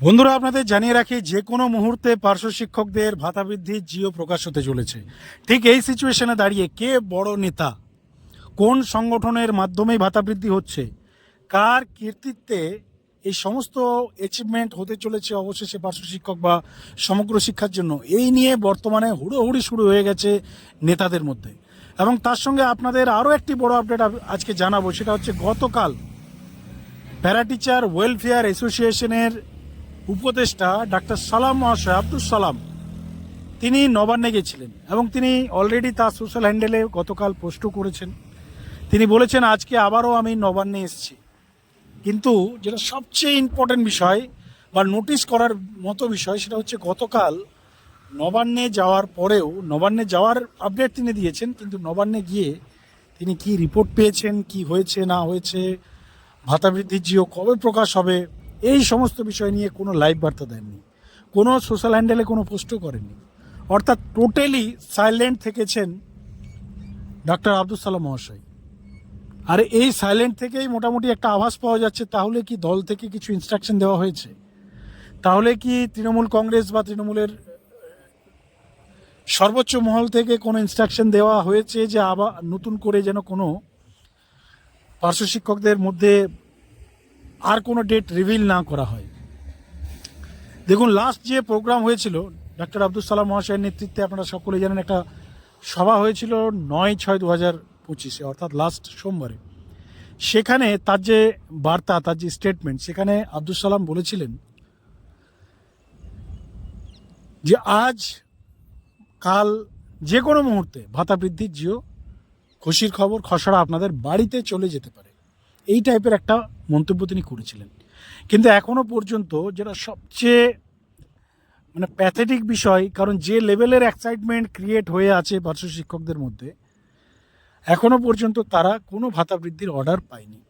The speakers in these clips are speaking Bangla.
বন্ধুরা, আপনাদের জানিয়ে রাখি, যে কোনো মুহূর্তে পার্শ্ব শিক্ষকদের ভাতা বৃদ্ধির জিও প্রকাশ হতে চলেছে। ঠিক এই সিচুয়েশনে দাঁড়িয়ে কে বড় নেতা? কোন সংগঠনের মাধ্যমেই ভাতা বৃদ্ধি হচ্ছে? কার কীর্তিত্বে এই সমস্ত অ্যাচিভমেন্ট হতে চলেছে অবশেষে পার্শ্ব শিক্ষক বা সমগ্র শিক্ষার জন্য? এই নিয়ে বর্তমানে হুড়োহুড়ি শুরু হয়ে গেছে নেতাদের মধ্যে। এবং তার সঙ্গে আপনাদের আরও একটি বড় আপডেট আজকে জানাব, সেটা হচ্ছে গতকাল প্যারা টিচার ওয়েলফেয়ার অ্যাসোসিয়েশনের উপদেষ্টা ডাক্তার সালাম মহাশয় আব্দুল সালাম, তিনি নবান্নে গেছিলেন এবং তিনি অলরেডি তার সোশ্যাল হ্যান্ডেলে গতকাল পোস্টও করেছেন। তিনি বলেছেন, আজকে আবারও আমি নবান্নে এসেছি। কিন্তু যেটা সবচেয়ে ইম্পর্টেন্ট বিষয় বা নোটিশ করার মতো বিষয়, সেটা হচ্ছে গতকাল নবান্নে যাওয়ার পরেও, নবান্নে যাওয়ার আপডেট তিনি দিয়েছেন, কিন্তু নবান্নে গিয়ে তিনি কি রিপোর্ট পেয়েছেন, কি হয়েছে, না হয়েছে, ভাতা বৃদ্ধির জিও কবে প্রকাশ হবে এই সমস্ত বিষয় নিয়ে কোনো লাইভ বার্তা দেননি। কোনো সোশ্যাল হ্যান্ডেলে কোনো পোস্টও করেননি। অর্থাৎ টোটালি সাইলেন্ট থেকেছেন ডক্টর আব্দুল সালাম মহাশয়। আর এই সাইলেন্ট থেকেই মোটামুটি একটা আভাস পাওয়া যাচ্ছে, তাহলে কি দল থেকে কিছু ইনস্ট্রাকশন দেওয়া হয়েছে? তাহলে কি তৃণমূল কংগ্রেস বা তৃণমূলের, সর্বোচ্চ মহল থেকে কোনো ইনস্ট্রাকশন দেওয়া হয়েছে যে আবার নতুন করে যেন কোনো পার্শ্ব শিক্ষকদের মধ্যে আর কোনো ডেট রিভিল না করা হয়। দেখুন লাস্ট যে প্রোগ্রাম হয়েছিল ডক্টর আব্দুল সালাম মহাশয়ের নেতৃত্বে আপনারা সকলে জানেন একটা সভা হয়েছিল নয় ছয় দু হাজার পঁচিশে, অর্থাৎ লাস্ট সোমবারে। সেখানে তার যে বার্তা, তার যে স্টেটমেন্ট সেখানে আব্দুল সালাম বলেছিলেন যে, আজ, কাল যে কোনো মুহূর্তে ভাতা বৃদ্ধির জিও, খুশির খবর, খসড়া আপনাদের বাড়িতে চলে যেতে পারে। এই টাইপের একটা মন্তব্য তিনি করেছিলেন। কিন্তু এখনও পর্যন্ত যেটা সবচেয়ে মানে প্যাথেটিক বিষয়, কারণ যে লেভেলের এক্সাইটমেন্ট ক্রিয়েট হয়ে আছে পার্শ্ব শিক্ষকদের মধ্যে, এখনও পর্যন্ত তারা কোনো ভাতা বৃদ্ধির অর্ডার পায়নি।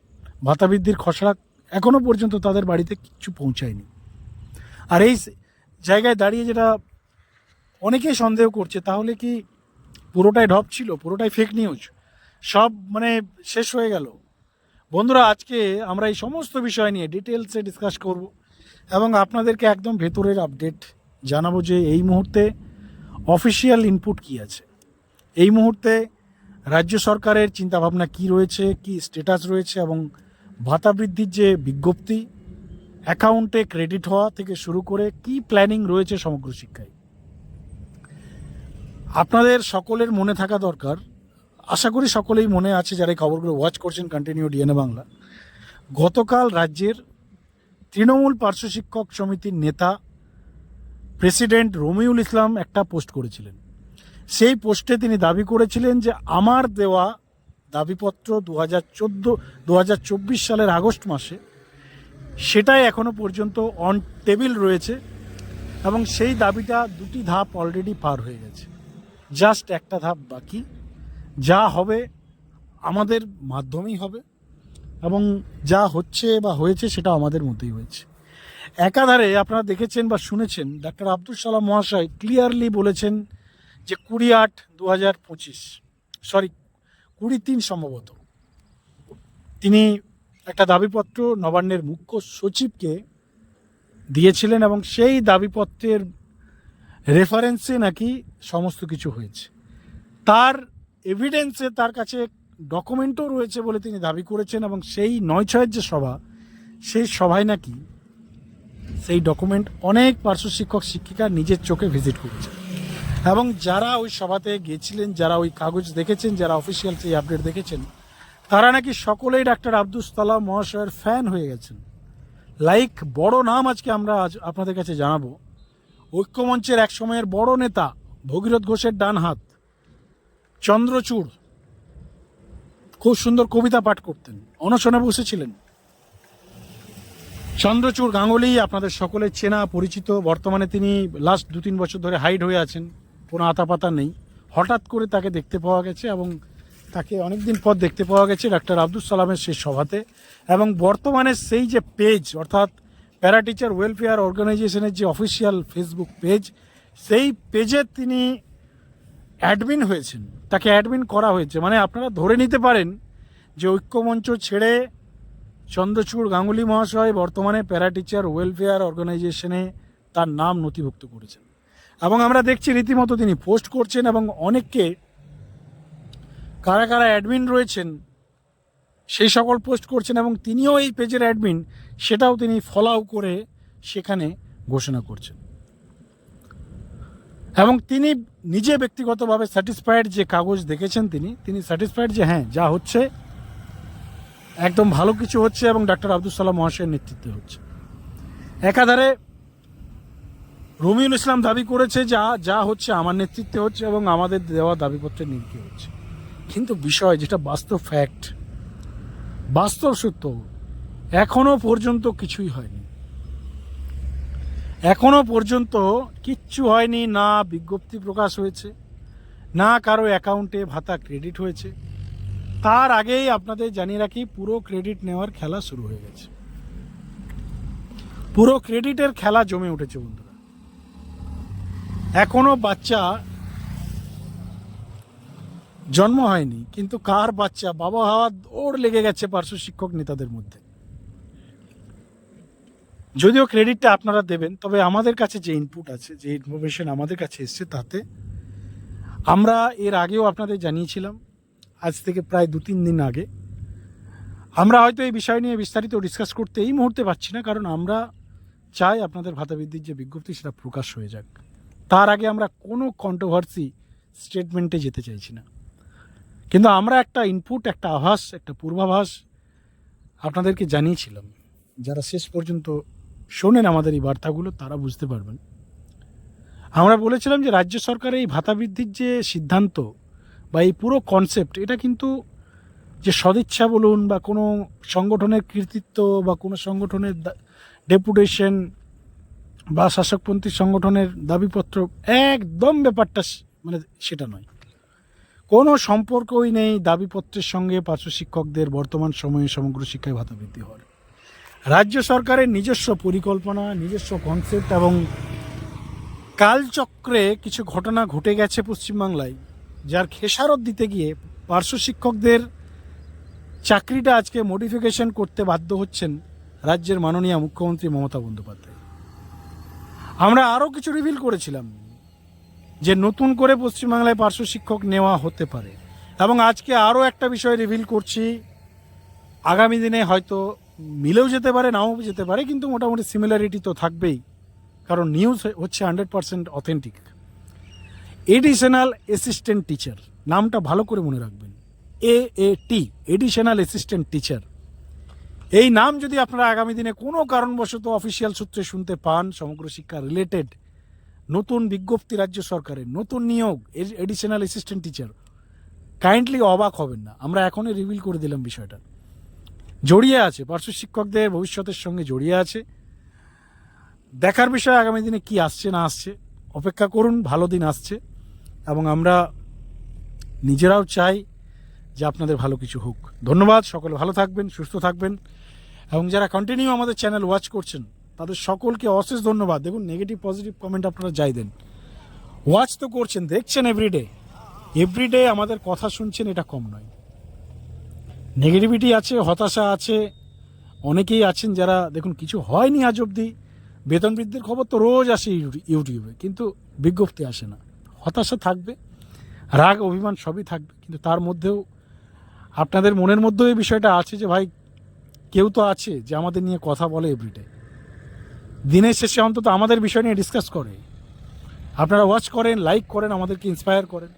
ভাতা বৃদ্ধির খসড়া এখনও পর্যন্ত তাদের বাড়িতে কিছু পৌঁছায়নি। আর এই জায়গায় দাঁড়িয়ে যেটা অনেকেই সন্দেহ করছে, তাহলে কি পুরোটাই ঢপ ছিল, পুরোটাই ফেক নিউজ সব মানে শেষ হয়ে গেল। বন্ধুরা, আজকে আমরা এই সমস্ত বিষয় নিয়ে ডিটেলসে ডিসকাস করব এবং আপনাদেরকে একদম ভেতরের আপডেট জানাব যে এই মুহূর্তে অফিসিয়াল ইনপুট কি আছে। এই মুহূর্তে রাজ্য সরকারের চিন্তাভাবনা কি রয়েছে, কি স্ট্যাটাস রয়েছে এবং ভাতা বৃদ্ধির যে বিজ্ঞপ্তি অ্যাকাউন্টে ক্রেডিট হওয়া থেকে শুরু করে কি প্ল্যানিং রয়েছে সমগ্র শিক্ষায়। আপনাদের সকলের মনে থাকা দরকার আশা করি সকলেই মনে আছে যারা এই খবরগুলো ওয়াচ করছেন কন্টিনিউ ডিএনএ বাংলা। গতকাল রাজ্যের তৃণমূল পার্শ্ব শিক্ষক সমিতির নেতা প্রেসিডেন্ট রমিউল ইসলাম একটা পোস্ট করেছিলেন। সেই পোস্টে তিনি দাবি করেছিলেন যে আমার দেওয়া দাবিপত্র দু হাজার চোদ্দ দু হাজার চব্বিশ সালের আগস্ট মাসে সেটাই এখনও পর্যন্ত অন টেবিল রয়েছে এবং সেই দাবিটা দুটি ধাপ অলরেডি পার হয়ে গেছে। জাস্ট একটা ধাপ বাকি। যা হবে আমাদের মাধ্যমেই হবে এবং যা হচ্ছে বা হয়েছে সেটা আমাদের মধ্যেই হয়েছে। একাধারে আপনারা দেখেছেন বা শুনেছেন ডাক্তার আব্দুল সালাম মহাশয় ক্লিয়ারলি বলেছেন যে কুড়ি আট দু হাজার পঁচিশ, সরি, কুড়ি তিন সম্ভবত। তিনি একটা দাবিপত্র নবান্নের মুখ্য সচিবকে দিয়েছিলেন এবং সেই দাবিপত্রের রেফারেন্সে নাকি সমস্ত কিছু হয়েছে। তার এভিডেন্সে তার কাছে ডকুমেন্টও রয়েছে বলে তিনি দাবি করেছেন এবং সেই নয় ছয়ের যে সভা, সেই সভায় নাকি সেই ডকুমেন্ট অনেক পার্শ্ব শিক্ষক, শিক্ষিকা নিজের চোখে ভিজিট করেছে এবং যারা ওই সভাতে গিয়েছিলেন যারা ওই কাগজ দেখেছেন, যারা অফিসিয়াল সেই আপডেট দেখেছেন, তারা নাকি সকলেই ডাক্তার আব্দুল সালাম মহাশয়ের ফ্যান হয়ে গেছেন। লাইক বড় নাম আজকে আমরা আজ আপনাদের কাছে জানাব। ঐক্যমঞ্চের এক সময়ের বড় নেতা, ভগীরথ ঘোষের ডান হাত। চন্দ্রচূড় খুব সুন্দর কবিতা পাঠ করতেন। অনশনে বসেছিলেন। চন্দ্রচূড় গাঙ্গুলি আপনাদের সকলের চেনা, পরিচিত। বর্তমানে তিনি লাস্ট দু তিন বছর ধরে হাইড হয়ে আছেন। কোনো আতাপাতা নেই। হঠাৎ করে তাকে দেখতে পাওয়া গেছে এবং তাকে অনেকদিন পর দেখতে পাওয়া গেছে ডাক্তার আব্দুল সালামের সেই সভাতে। এবং বর্তমানে সেই যে পেজ অর্থাৎ প্যারা টিচার ওয়েলফেয়ার অর্গানাইজেশনের যে অফিসিয়াল ফেসবুক পেজ সেই পেজে তিনি অ্যাডমিন হয়েছেন। তাকে অ্যাডমিন করা হয়েছে। মানে আপনারা ধরে নিতে পারেন যে ঐক্যমঞ্চ ছেড়ে চন্দ্রচূড় গাঙ্গুলি মহাশয় বর্তমানে প্যারা টিচার ওয়েলফেয়ার অর্গানাইজেশনে তার নাম নথিভুক্ত করেছেন। এবং আমরা দেখছি রীতিমতো তিনি পোস্ট করছেন এবং অনেককে কারা কারা অ্যাডমিন রয়েছেন, সেই সকল পোস্ট করছেন এবং তিনিও এই পেজের অ্যাডমিন, সেটাও তিনি ফলাও করে সেখানে ঘোষণা করছেন। এবং তিনি নিজে ব্যক্তিগতভাবে স্যাটিসফাইড যে কাগজ দেখেছেন তিনি তিনি স্যাটিসফাইড যে হ্যাঁ যা হচ্ছে, একদম ভালো কিছু হচ্ছে এবং ডাক্তার আব্দুল সালাম মহাশয়ের নেতৃত্বে হচ্ছে। একাধারে রমিউল ইসলাম দাবি করেছে যা যা হচ্ছে আমার নেতৃত্বে হচ্ছে এবং আমাদের দেওয়া দাবিপত্রের নিরিখে হচ্ছে। কিন্তু বিষয় যেটা বাস্তব ফ্যাক্ট বাস্তব সত্য এখনও পর্যন্ত কিছুই হয়নি। এখনও পর্যন্ত কিচ্ছু হয়নি, না বিজ্ঞপ্তি প্রকাশ হয়েছে, না কারও অ্যাকাউন্টে ভাতা ক্রেডিট হয়েছে। তার আগেই আপনাদের জানিয়ে রাখি, পুরো ক্রেডিট নেওয়ার খেলা শুরু হয়ে গেছে। পুরো ক্রেডিটের খেলা জমে উঠেছে বন্ধুরা। এখনও বাচ্চা জন্ম হয়নি, কিন্তু কার বাচ্চা? বাবা হওয়া দৌড় লেগে গেছে পার্শ্ব শিক্ষক নেতাদের মধ্যে। যদিও ক্রেডিটটা আপনারা দেবেন, তবে আমাদের কাছে যে ইনপুট আছে, যে ইনফরমেশন আমাদের কাছে এসছে তাতে, আমরা এর আগেও আপনাদের জানিয়েছিলাম, আজ থেকে প্রায় দু তিন দিন আগে। আমরা হয়তো এই বিষয় নিয়ে বিস্তারিত ডিসকাস করতে এই মুহূর্তে পারছি না, কারণ আমরা চাই আপনাদের ভাতা বৃদ্ধির যে বিজ্ঞপ্তি সেটা প্রকাশ হয়ে যাক। তার আগে আমরা কোনো কন্ট্রোভার্সি স্টেটমেন্টে যেতে চাইছি না। কিন্তু আমরা একটা ইনপুট একটা আভাস, একটা পূর্বাভাস আপনাদেরকে জানিয়েছিলাম, যারা শেষ পর্যন্ত শোনেন আমাদের এই বার্তাগুলো, তারা বুঝতে পারবেন। আমরা বলেছিলাম যে রাজ্য সরকার এই ভাতা বৃদ্ধির যে সিদ্ধান্ত বা এই পুরো কনসেপ্ট এটা কিন্তু যে সদিচ্ছা বলুন বা কোনো সংগঠনের কৃতিত্ব বা কোনো সংগঠনের ডেপুটেশন বা শাসকপন্থী সংগঠনের দাবিপত্র, একদম ব্যাপারটা মানে সেটা নয়। কোনো সম্পর্কই নেই দাবিপত্রের সঙ্গে পার্শ্ব শিক্ষকদের বর্তমান সময়ে সমগ্র শিক্ষায় ভাতা বৃদ্ধি হওয়ার। রাজ্য সরকারের নিজস্ব পরিকল্পনা, নিজস্ব কনসেপ্ট এবং কালচক্রে কিছু ঘটনা ঘটে গেছে পশ্চিমবাংলায়, যার খেসারত দিতে গিয়ে পার্শ্ব শিক্ষকদের চাকরিটা আজকে মডিফিকেশন করতে বাধ্য হচ্ছেন রাজ্যের মাননীয় মুখ্যমন্ত্রী মমতা বন্দ্যোপাধ্যায়। আমরা আরও কিছু রিভিল করেছিলাম যে নতুন করে পশ্চিমবাংলায় পার্শ্ব শিক্ষক নেওয়া হতে পারে। এবং আজকে আরও একটা বিষয় রিভিল করছি। আগামী দিনে হয়তো মিলেও যেতে পারে, নাও যেতে পারে, কিন্তু মোটামুটি সিমিলারিটি তো থাকবেই। কারণ নিউজ হচ্ছে hundred percent authentic additional assistant teacher নামটা ভালো করে মনে রাখবেন। A A T additional assistant teacher এই নাম যদি আপনারা আগামী দিনে কোনো কারণবশত অফিসিয়াল সূত্রে শুনতে পান, সমগ্র শিক্ষা রিলেটেড নতুন বিজ্ঞপ্তি রাজ্য সরকারের, নতুন নিয়োগ এডিশনাল অ্যাসিস্ট্যান্ট টিচার কাইন্ডলি অবাক হবেন না। আমরা এখনই রিভিল করে দিলাম বিষয়টা। জড়িয়ে আছে, পার্শ্ব শিক্ষকদের ভবিষ্যতের সঙ্গে জড়িয়ে আছে। দেখার বিষয় আগামী দিনে কি আসছে, না আসছে, অপেক্ষা করুন, ভালো দিন আসছে। এবং আমরা নিজেরাও চাই যে আপনাদের ভালো কিছু হোক। ধন্যবাদ, সকলে ভালো থাকবেন, সুস্থ থাকবেন। এবং যারা কন্টিনিউ আমাদের চ্যানেল ওয়াচ করছেন, তাদের সকলকে অশেষ ধন্যবাদ। দেখুন নেগেটিভ পজিটিভ কমেন্ট আপনারা যাই দেন। ওয়াচ তো করছেন, দেখছেন এভরিডে এভরিডে আমাদের কথা শুনছেন, এটা কম নয়। নেগেটিভিটি আছে, হতাশা আছে, অনেকেই আছেন যারা দেখুন কিছু হয়নি আজ অবধি। বেতন বৃদ্ধির খবর তো রোজ আসে ইউ- ইউটিউবে, কিন্তু বিজ্ঞপ্তি আসে না। হতাশা থাকবে, রাগ, অভিমান সবই থাকবে, কিন্তু তার মধ্যেও আপনাদের মনের মধ্যেও এই বিষয়টা আছে যে ভাই, কেউ তো আছে যে আমাদের নিয়ে কথা বলে এভরিডে দিনের শেষে অন্তত আমাদের বিষয় নিয়ে ডিসকাস করে। আপনারা ওয়াচ করেন লাইক করেন, আমাদেরকে ইন্সপায়ার করেন।